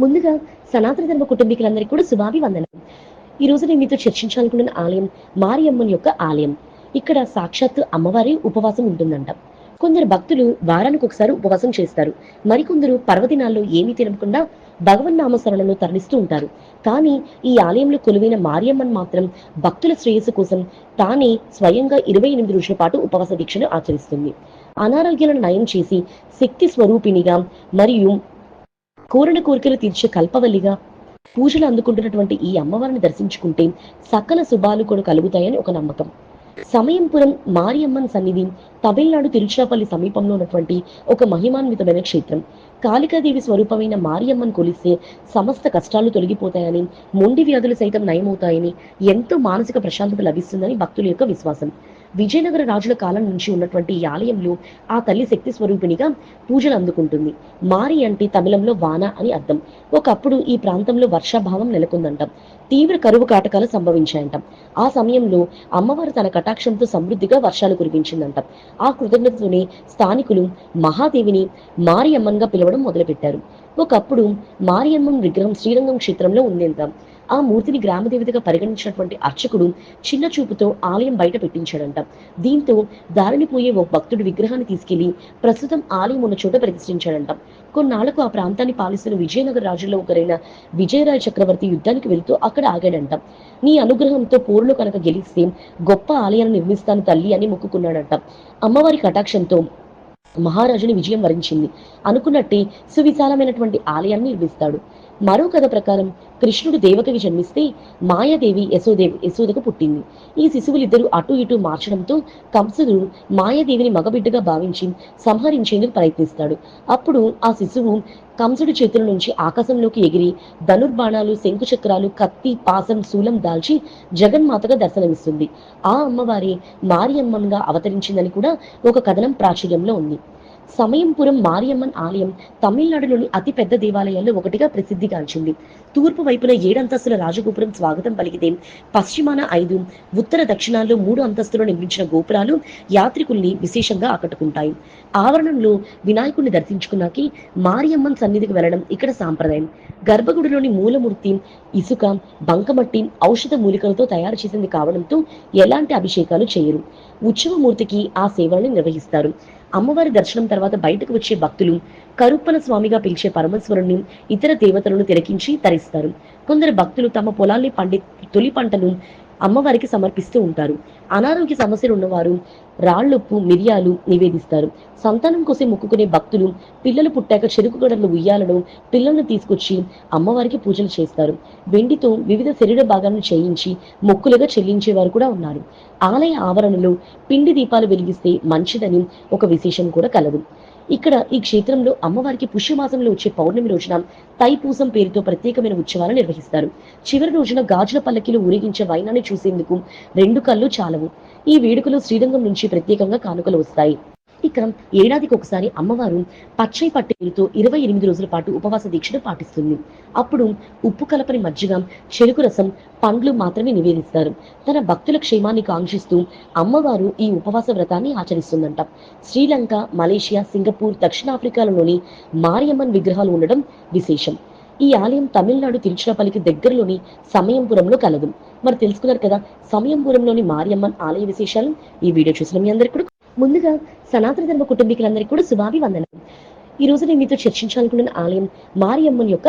ముందుగా సనాతన ధర్మ కుటుంబీకులందరికీ కూడా శుభాభివందనం ఈ రోజు నేను మీతో చర్చించాలనుకున్న ఆలయం మారియమ్మన్ యొక్క ఆలయం. ఇక్కడ సాక్షాత్తు అమ్మవారి ఉపవాసం ఉంటుందంట. కొందరు భక్తులు వారానికి ఒకసారి ఉపవాసం చేస్తారు. మరికొందరు పర్వదినాల్లో ఏమీ తినకుండా భగవన్నామస్మరణను తరలిస్తూ ఉంటారు. కానీ ఈ ఆలయంలో కొలువైన మారియమ్మన్ మాత్రం భక్తుల శ్రేయస్సు కోసం తానే స్వయంగా ఇరవై ఎనిమిది రోజుల పాటు ఉపవాస దీక్షను ఆచరిస్తుంది. అనారోగ్యాలను నయం చేసి శక్తి స్వరూపిణిగా మరియు కోరిన కోరికలు తీర్చే కల్పవల్లిగా పూజలు అందుకుంటున్నటువంటి ఈ అమ్మవారిని దర్శించుకుంటే సకల శుభాలు కూడా కలుగుతాయని ఒక నమ్మకం. సమయంపురం మారియమ్మన్ సన్నిధి తమిళనాడు తిరుచిరాపల్లి సమీపంలో ఉన్నటువంటి ఒక మహిమాన్వితమైన క్షేత్రం. కాళికాదేవి స్వరూపమైన మారియమ్మను కొలిస్తే సమస్త కష్టాలు తొలగిపోతాయని మొండి వ్యాధులు సైతం నయమవుతాయని ఎంతో మానసిక ప్రశాంతత లభిస్తుందని భక్తుల యొక్క విశ్వాసం. విజయనగర రాజుల కాలం నుంచి ఉన్నటువంటి ఈ ఆలయంలో ఆ తల్లి శక్తి స్వరూపిణిగా పూజలు అందుకుంటుంది. మారి అంటే తమిళంలో వాన అని అర్థం. ఒకప్పుడు ఈ ప్రాంతంలో వర్షాభావం నెలకొందంట. తీవ్ర కరువు కాటకాలు సంభవించాయంట. ఆ సమయంలో అమ్మవారు తన కటాక్షంతో సమృద్ధిగా వర్షాలు కురిపించిందంట. ఆ కృతజ్ఞతతోనే స్థానికులు మహాదేవిని మారియమ్మన్గా పిలవడం మొదలుపెట్టారు. ఒకప్పుడు మారియమ్మన్ విగ్రహం శ్రీరంగం క్షేత్రంలో ఉందంట ఆ మూర్తిని గ్రామదేవతగా పరిగణించినటువంటి అర్చకుడు చిన్న చూపుతో ఆలయం బయట పెట్టించాడంట. దీంతో దారిని పోయే ఒక భక్తుడి విగ్రహాన్ని తీసుకెళ్ళి ప్రస్తుతం ఆలయం ఉన్న చోట ప్రతిష్ఠించాడంట. కొన్నాళ్ళకు ఆ ప్రాంతాన్ని పాలిస్తున్న విజయనగర రాజుల్లో ఒకరైన విజయరాయ చక్రవర్తి యుద్ధానికి వెళ్తూ అక్కడ ఆగాడంట. నీ అనుగ్రహంతో పోరులు కనుక గెలిస్తే గొప్ప ఆలయాన్ని నిర్మిస్తాను తల్లి అని మొక్కుకున్నాడంట. అమ్మవారి కటాక్షంతో మహారాజుని విజయం వరించింది. అనుకున్నట్టే సువిశాలమైనటువంటి ఆలయాన్ని నిర్మిస్తాడు. మరో కథ ప్రకారం కృష్ణుడు దేవకవి జన్మిస్తే మాయాదేవి యశోదేవి యశోదకు పుట్టింది. ఈ శిశువులిద్దరూ అటు ఇటు మార్చడంతో కంసుడు మాయాదేవిని మగబిడ్డగా భావించి సంహరించేందుకు ప్రయత్నిస్తాడు. అప్పుడు ఆ శిశువు కంసుడి చేతుల నుంచి ఆకాశంలోకి ఎగిరి ధనుర్బాణాలు శంకుచక్రాలు కత్తి పాసం శూలం దాల్చి జగన్మాతగా దర్శనమిస్తుంది. ఆ అమ్మవారి మారియమ్మన్గా అవతరించిందని కూడా ఒక కథనం ప్రాచుర్యంలో ఉంది. సమయంపురం మారియమ్మన్ ఆలయం తమిళనాడులోని అతి పెద్ద దేవాలయాల్లో ఒకటిగా ప్రసిద్ధిగాంచింది తూర్పు వైపున ఏడంతస్తుల రాజగోపురం స్వాగతం పలికితే పశ్చిమాన ఐదు ఉత్తర దక్షిణాల్లో మూడు అంతస్తులు నిర్మించిన గోపురాలు యాత్రికుల్ని విశేషంగా ఆకట్టుకుంటాయి. ఆవరణంలో వినాయకుడిని దర్శించుకున్నాకి మారియమ్మన్ సన్నిధికి వెళ్ళడం ఇక్కడ సాంప్రదాయం. గర్భగుడిలోని మూలమూర్తి ఇసుక బంకమట్టి ఔషధ మూలికలతో తయారు చేసింది కావడంతో ఎలాంటి అభిషేకాలు చేయరు. ఉత్సవమూర్తికి ఆ సేవలను నిర్వహిస్తారు. అమ్మవారి దర్శనం తర్వాత బయటకు వచ్చే భక్తులు కరుప్పన స్వామిగా పిలిచే పరమేశ్వరుని ఇతర దేవతలను తిరకించి తరిస్తారు. కొందరు భక్తులు తమ పొలాల్ని పండి తొలి పంటను అమ్మవారికి సమర్పిస్తూ ఉంటారు. అనారోగ్య సమస్యలు ఉన్నవారు రాళ్ళొప్పు మిరియాలు నివేదిస్తారు. సంతానం కోసం మొక్కుకునే భక్తులు పిల్లలు పుట్టాక చెరుకు గడలు ఉయ్యాలను పిల్లలను తీసుకొచ్చి అమ్మవారికి పూజలు చేస్తారు. వెండితో వివిధ శరీర భాగాలను చేయించి మొక్కులుగా చెల్లించేవారు కూడా ఉన్నారు. ఆలయ ఆవరణలో పిండి దీపాలు వెలిగిస్తే మంచిదని ఒక విశేషం కూడా కలదు. ఇక్కడ ఈ క్షేత్రంలో అమ్మవారికి పుష్యమాసంలో వచ్చే పౌర్ణమి రోజున తైపూసం పేరుతో ప్రత్యేకమైన ఉత్సవాలు నిర్వహిస్తారు. చివరి రోజున గాజుల పల్లకిలో ఊరేగించే వైనాన్ని చూసేందుకు రెండు కళ్ళు చాలవు. ఈ వేడుకలో శ్రీరంగం నుంచి ప్రత్యేకంగా కానుకలు వస్తాయి. ఇక ఏడాదికి ఒకసారి అమ్మవారు పచ్చై పట్టేరుతో ఇరవై ఎనిమిది రోజుల పాటు ఉపవాస దీక్షను పాటిస్తుంది. అప్పుడు ఉప్పు కలపని మజ్జిగ చెరుకు రసం పండ్లు మాత్రమే నివేదిస్తారు. తన భక్తుల క్షేమాన్ని కాంక్షిస్తూ అమ్మవారు ఈ ఉపవాస వ్రతాన్ని ఆచరిస్తుందంట. శ్రీలంక మలేషియా సింగపూర్ దక్షిణాఫ్రికాలలోని మారియమ్మన్ విగ్రహాలు ఉండడం విశేషం. ఈ ఆలయం తమిళనాడు తిరుచిరాపల్లికి దగ్గరలోని సమయంపురంలో కలదు. మరి తెలుసుకున్నారు కదా సమయంపురంలోని మారియమ్మన్ ఆలయ విశేషాలు? ఈ వీడియో చూసిన మీ అందరికీ ముందుగా సనాతన ధర్మ కుటుంబీకులందరికీ కూడా శుభాభివందనం ఈ రోజు నేను మీతో చర్చించాలనుకున్న ఆలయం మారియమ్మన్ యొక్క